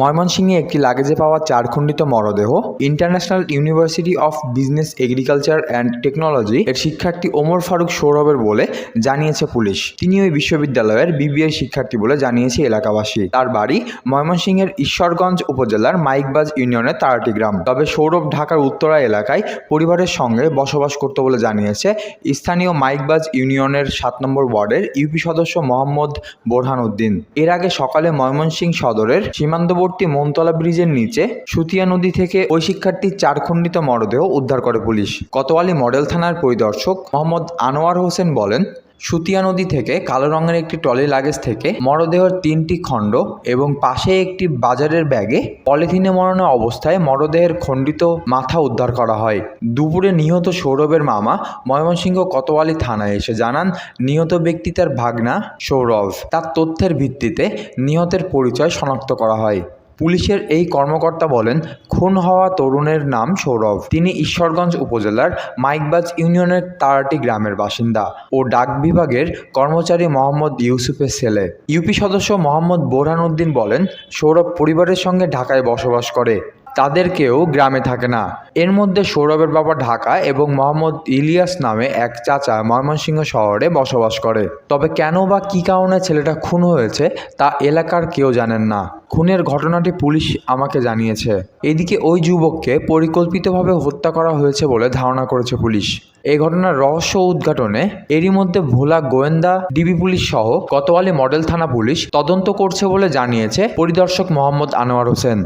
ময়মনসিংহে একটি লাগেজে পাওয়া চারখণ্ডিত মরদেহ International University of Business Agriculture and Technology এর শিক্ষার্থী ওমর ফারুক সৌরভের বলে জানিয়েছে পুলিশ। তিনি ওই বিশ্ববিদ্যালয়ের বিবিএর শিক্ষার্থী বলে জানিয়েছে এলাকাবাসী। তার বাড়ি ময়মনসিংহের ঈশ্বরগঞ্জ উপজেলার মাইকবাজ ইউনিয়নের তারাটি গ্রাম। তবে সৌরভ ঢাকার উত্তরা এলাকায় পরিবারের সঙ্গে বসবাস করত বলে জানিয়েছে স্থানীয় মাইকবাজ ইউনিয়নের সাত নম্বর ওয়ার্ডের ইউপি সদস্য মোহাম্মদ বোরহান উদ্দিন। এর আগে সকালে ময়মনসিংহ সদরের সীমান্তবর্তী মনতলা ব্রিজের নিচে সুতিয়া নদী থেকে ওই শিক্ষার্থীর চারখণ্ডিত মরদেহ উদ্ধার করে পুলিশ। কতোয়ালি মডেল থানার পরিদর্শক মোহাম্মদ আনোয়ার হোসেন বলেন সুতিয়া নদী থেকে কালো রঙের একটি ট্রলি লাগেজ থেকে মরদেহের তিনটি খণ্ড এবং পাশে একটি বাজারের ব্যাগে পলিথিনে মরানো অবস্থায় মরদেহের খণ্ডিত মাথা উদ্ধার করা হয়। দুপুরে নিহত সৌরভের মামা ময়মনসিংহ কোতোয়ালি থানায় এসে জানান, নিহত ব্যক্তি তার ভাগনা সৌরভ। তার তথ্যের ভিত্তিতে নিহতের পরিচয় শনাক্ত করা হয়। পুলিশের এই কর্মকর্তা বলেন, খুন হওয়া তরুণের নাম সৌরভ। তিনি ঈশ্বরগঞ্জ উপজেলার মাইকবাজ ইউনিয়নের তারাটি গ্রামের বাসিন্দা ও ডাক বিভাগের কর্মচারী মোহাম্মদ ইউসুফের ছেলে। ইউপি সদস্য মোহাম্মদ বোরহান উদ্দিন বলেন, সৌরভ পরিবারের সঙ্গে ঢাকায় বসবাস করে। তাদের কেউ গ্রামে থাকে না। এর মধ্যে সৌরভের বাবা ঢাকা এবং মোহাম্মদ ইলিয়াস নামে এক চাচা ময়মনসিংহ শহরে বসবাস করে। তবে কেন বা কী কারণে ছেলেটা খুন হয়েছে তা এলাকার কেউ জানেন না। খুনের ঘটনাটি পুলিশ আমাকে জানিয়েছে। এদিকে ওই যুবককে পরিকল্পিতভাবে হত্যা করা হয়েছে বলে ধারণা করেছে পুলিশ। এই ঘটনার রহস্য উদ্ঘাটনে এরই মধ্যে ভোলা গোয়েন্দা, ডিবি পুলিশ সহ কোতোয়ালি মডেল থানা পুলিশ তদন্ত করছে বলে জানিয়েছে পরিদর্শক মোহাম্মদ আনোয়ার হোসেন।